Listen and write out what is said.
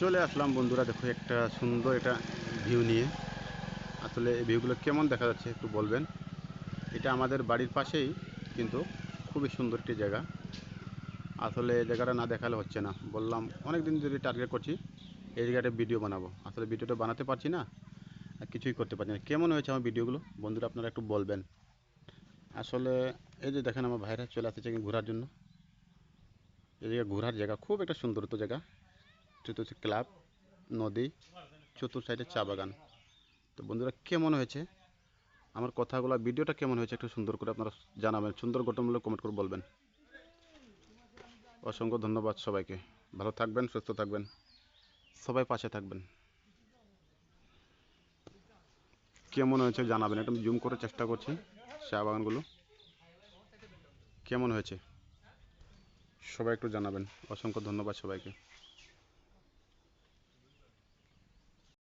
চলে আসলাম বন্ধুরা, দেখো একটা সুন্দর এটা ভিউ নিয়ে। আসলে এই ভিউগুলো কেমন দেখা যাচ্ছে একটু বলবেন? এটা আমাদের বাড়ির পাশেই, কিন্তু খুবই সুন্দর একটি জায়গা। আসলে এই জায়গাটা না দেখালে হচ্ছে না। বললাম অনেক দিন ধরে টার্গেট করছি, এই জায়গাটা ভিডিও বানাবো। আসলে ভিডিওটা বানাতে পারছি না, আর কিছুই করতে পারছি না। কেমন হয়েছে আমার ভিডিওগুলো বন্ধুরা আপনারা একটু বলবেন। আসলে এই যে দেখেন, আমার ভাইরা চলে আসতেছে ঘোরার জন্য। এই জায়গা ঘোরার জায়গা, খুব একটা সুন্দর তো জায়গা। হচ্ছে ক্লাব, নদী চতুর সাইডে চা বাগান। তো বন্ধুরা, কেমন হয়েছে? আমার কথাগুলো, ভিডিওটা কেমন হয়েছে একটু সুন্দর করে আপনারা জানাবেন, সুন্দর গঠনমূলক কমেন্ট করে বলবেন। অসংখ্য ধন্যবাদ সবাইকে। ভালো থাকবেন, সুস্থ থাকবেন। সবাই পাশে থাকবেন। কেমন হয়েছে জানাবেন একদম জুম করে চেষ্টা করছি, চা বাগানগুলো। কেমন হয়েছে? সবাই একটু জানাবেন। অসংখ্য ধন্যবাদ সবাইকে।